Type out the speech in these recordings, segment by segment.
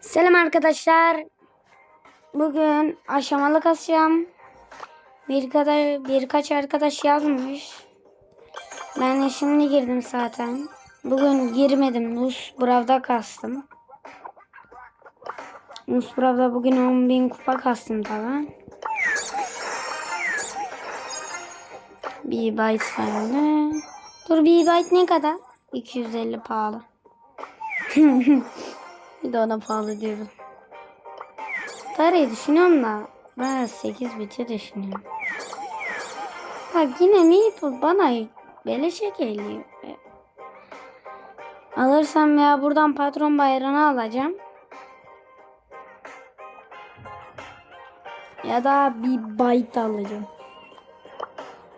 Selam arkadaşlar. Bugün aşamalı kasacağım. Bir kadar birkaç arkadaş yazmış. Ben de şimdi girdim zaten. Bugün girmedim. Nus Brav'da kastım. Nus Brav'da bugün 10.000 kupa kastım tabi. Bir byte bende. Dur bir byte ne kadar? 250 pahalı. Bir de ona pahalı diyorum. Parayı düşünüyorum da ben 8 biti düşünüyorum. Bak yine Maple bana beleşe geliyor. Alırsam ya buradan patron bayrağını alacağım. Ya da bir byte alacağım.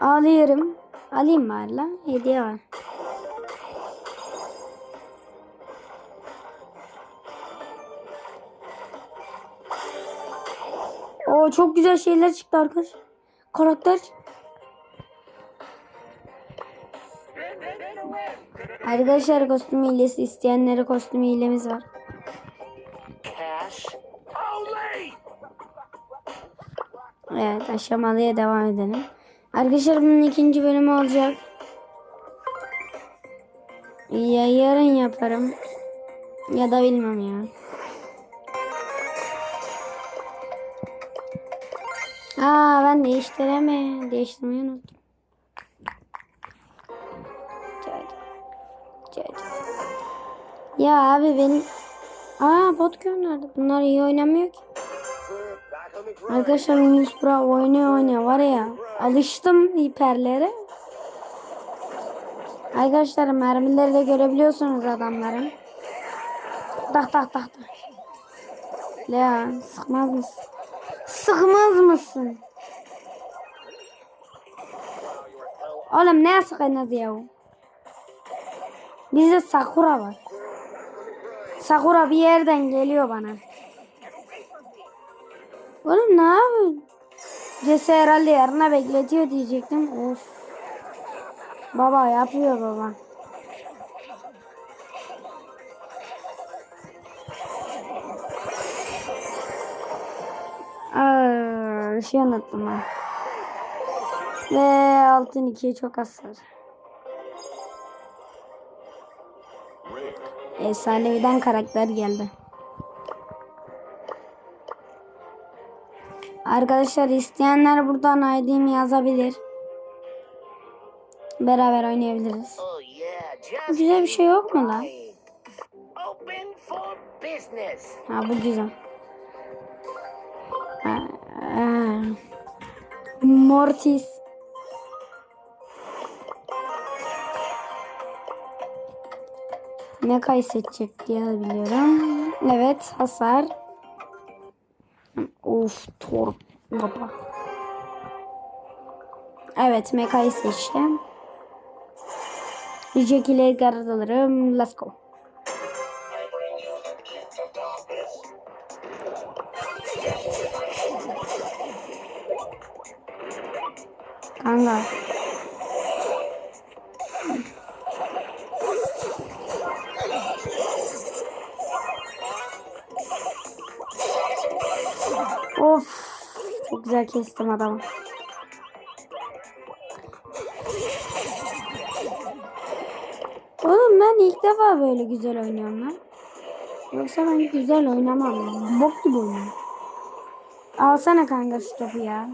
Alıyorum. Alayım mı hala? Hediye var. Çok güzel şeyler çıktı arkadaşlar. Karakter. Arkadaşlar kostüm hilesi isteyenlere kostüm hilemiz var. Evet aşamalıya devam edelim. Arkadaşlar bunun ikinci bölümü olacak. Ya yarın yaparım. Ya da bilmem ya. Aa ben değiştireme. Değiştirmeyi unuttum. Ya abi benim... Aa bot gönderdi. Bunlar iyi oynamıyor ki. Arkadaşlar Yunus Bravo oynuyor oynuyor var ya. Alıştım hiperlere. Arkadaşlar mermileri de görebiliyorsunuz adamların. Tak tak tak tak. Ya sıkmaz mısın? Sıkmaz mısın? Oğlum ne sıkınız ya? Bizde Sakura var. Sakura bir yerden geliyor bana. Oğlum ne yapıyorsun? Cesi herhalde yarına bekletiyor diyecektim. Of. Baba yapıyor baba. Şey unuttum ben. Ve altın ikiye çok az var. Efsaneviden karakter geldi. Arkadaşlar isteyenler buradan ID'mi yazabilir. Beraber oynayabiliriz. Güzel bir şey yok mu lan? Ha bu güzel. Mortis. Meka'yı seçecek diye biliyorum. Evet hasar. Of torp baba. Evet Meka'yı seçtim. Jack ile Edgar alırım. Let's go. Kanka. Of. Çok güzel kestim adamı. Oğlum ben ilk defa böyle güzel oynuyorum lan. Yoksa ben güzel oynamam. Bok gibi oynuyorum. Alsana kanka şu topu ya.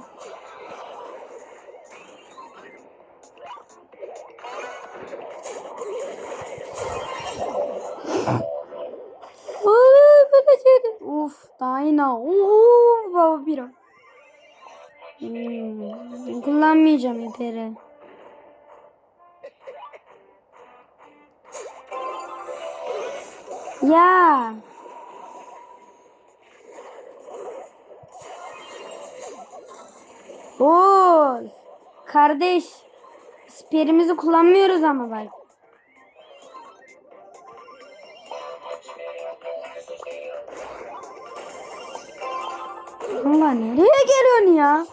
Uf, Dayna. Oo, baba bir o. Hmm, kullanmayacağım iperi. Ya. Oo, kardeş. Siperimizi kullanmıyoruz ama bak. Allah nereye geliyorsun ya?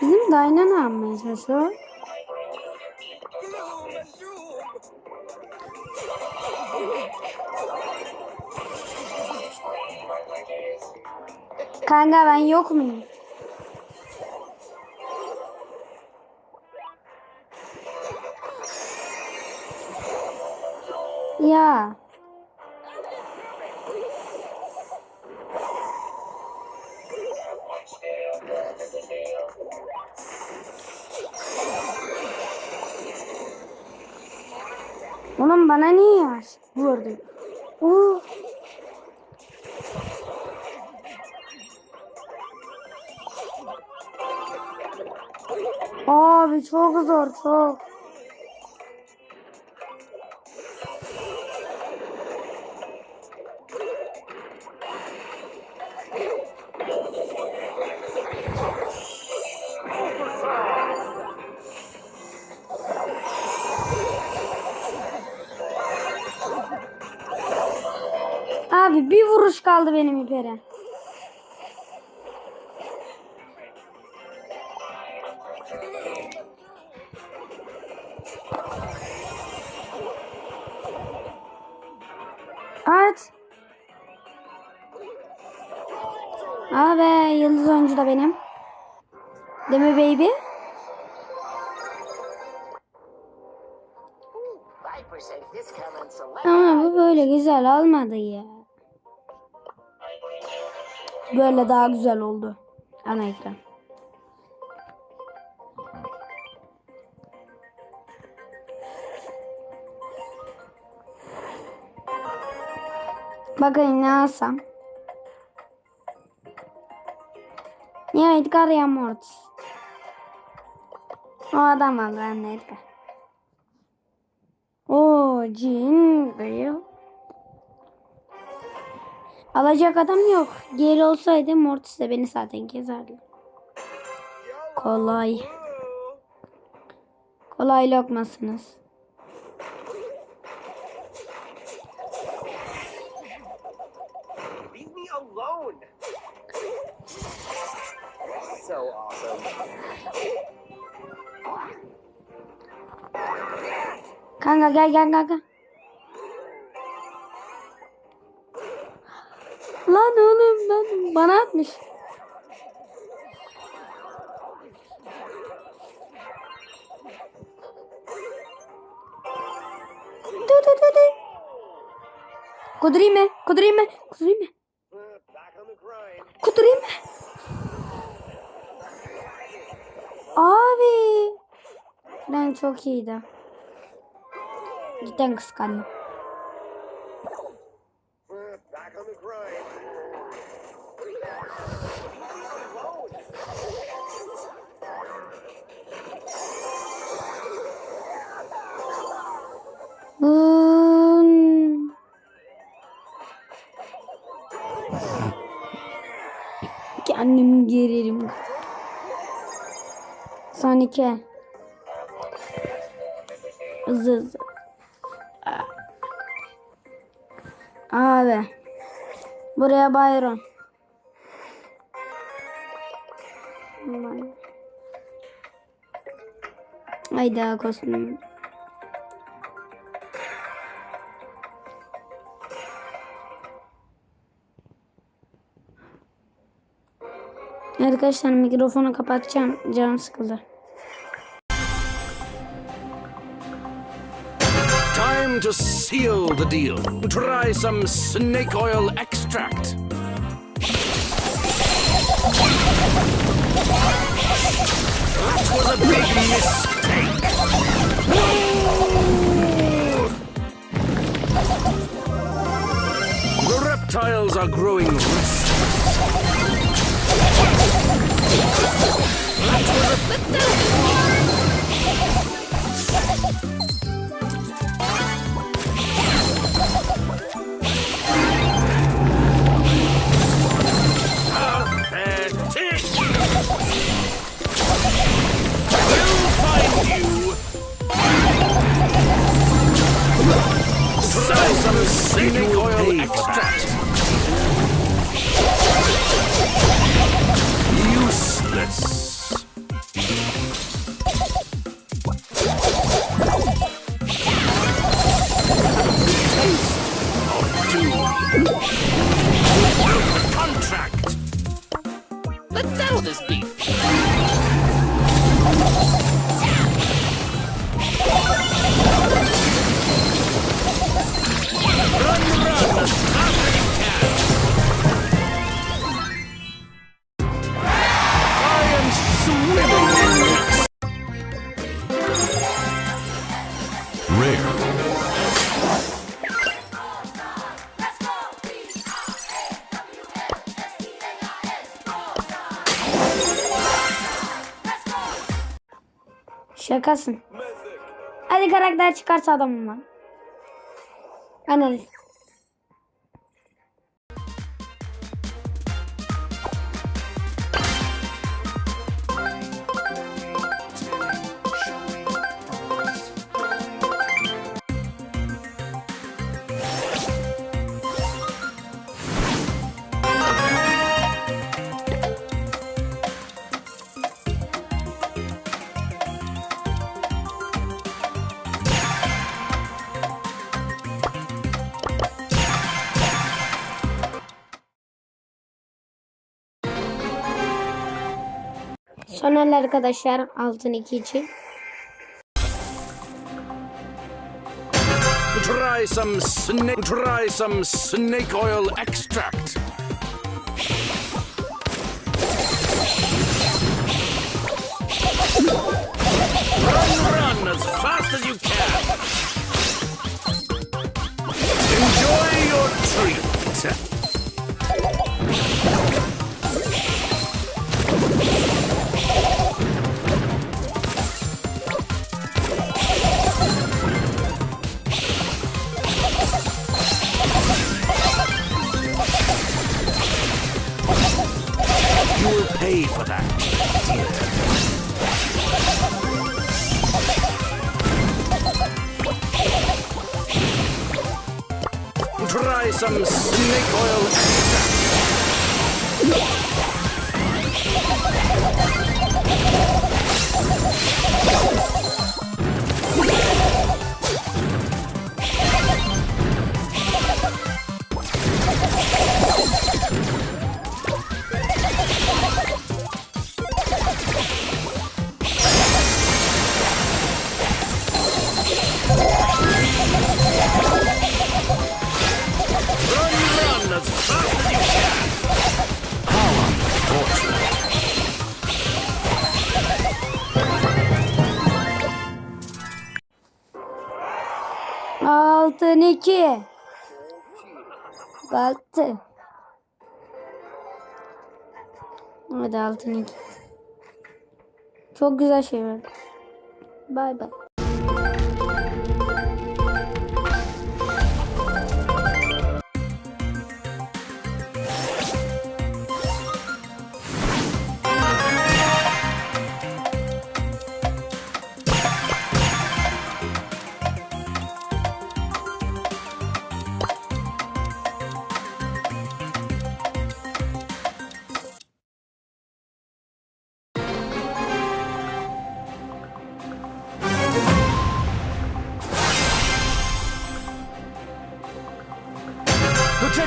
Bizim ayna ne yapmaya çalışıyor? Kanka ben yok muyum? Ya. Oğlum bana niye yaş vurdu? Oo. Abi çok zor çok. Kaldı benim ipere. At. Abi yıldız oyuncu da benim. Mi baby? 5% discount on select. Ama bu böyle güzel olmadı ya. Böyle daha güzel oldu. Ana ekran. Bakayım ne alsam. Ya Edgar ya Mortis. O adam aldı ben de Edgar. O cin Bale. Alacak adam yok. Geri olsaydı Mortis de beni zaten gezerdi. Kolay. Kolay lokmasınız. Kanka gel gel gel Lan oğlum ben bana atmış. Du du du du. The grind. Kudurayım mı? Abi. Ben çok iyiydi. Cidden kıskandım. Geririm. Son iki. Hızlı hızlı. Abi. Buraya Byron. Hayda kostüm. Arkadaşlar mikrofonu kapatacağım. Canım sıkıldı. Time to seal the deal. Try some snake oil extract. That was a big mistake. The reptiles are growing Still Şakasın. Hadi karakter çıkarsa adamım var. Analiz. Son el arkadaşlar altın 2 için. Try some snake. Try some snake oil extract. Pay for that. Try some snake oil Altı. Hadi altın 2. Çok güzel şey verdi. Bay bay.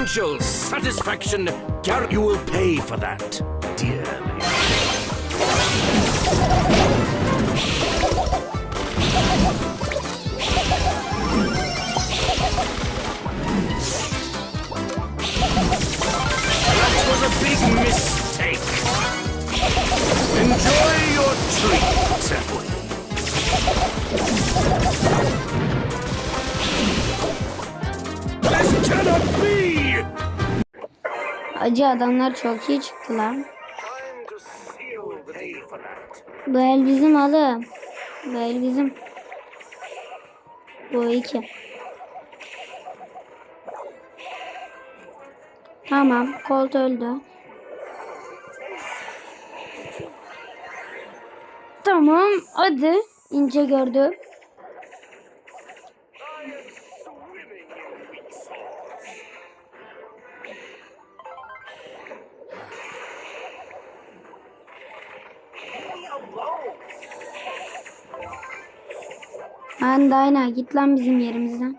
Potential satisfaction. Gar- you will pay for that, dearly. That was a big mistake. Enjoy your treat. Acı adamlar çok iyi for that. Bu el bizim alı. Bu el bizim. Bu iki. Tamam. Colt öldü. Tamam. Hadi. ince gördü. Lan Dayna git lan bizim yerimizden.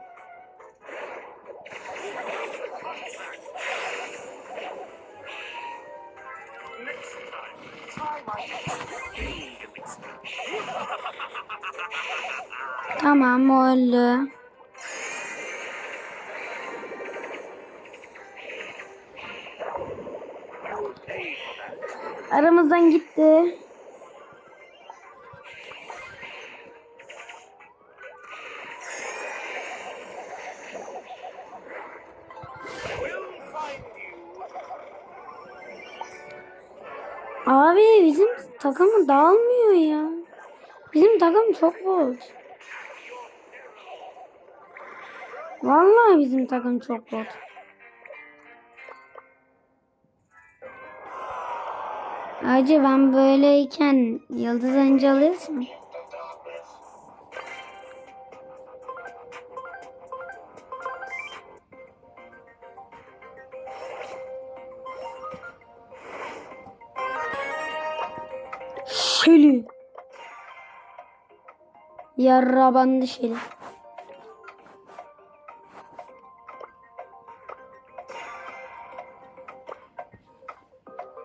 Tamam oldu. Aramızdan gitti. Abi bizim takımı dağılmıyor ya. Bizim takım çok bot. Vallahi bizim takım çok bot. Acı ben böyleyken yıldız önce alıyorsun. Şeli. Yarra bandı şeli.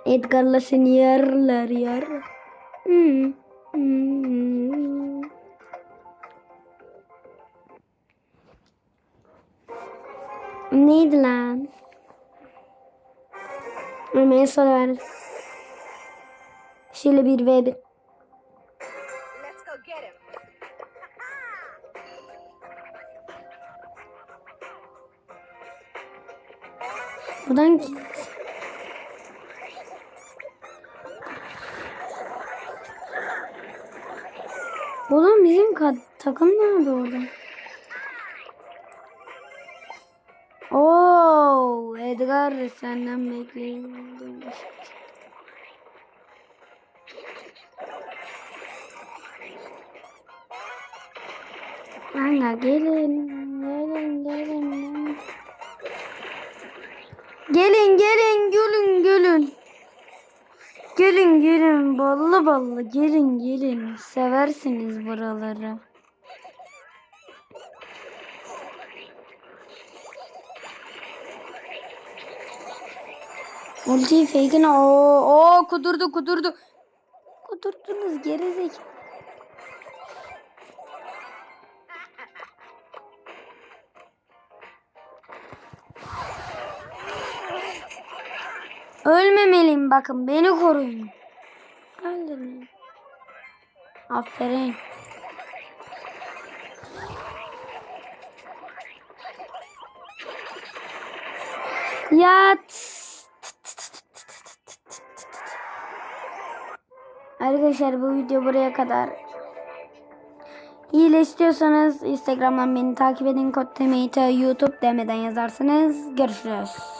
Edgar'la seni yarlar yar. Hmm. Hmm. Neydi lan? Hemen sonra ver. Şöyle bir ve bir. Buradan git. Ulan bizim takım nerede orada? Oo, Edgar senden. Kanka gelin, gelin, gelin, gelin. Gelin gelin gülün gülün. Gelin gelin ballı ballı gelin gelin. Seversiniz buraları. Ulti fake'ine o o kudurdu kudurdu. Kudurdunuz geri Ölmemeliyim bakın beni koruyun. Öldürmeyin. Aferin. Yat. Arkadaşlar bu video buraya kadar. Hile istiyorsanız Instagram'dan beni takip edin. Kod temeyi YouTube demeden yazarsınız. Görüşürüz.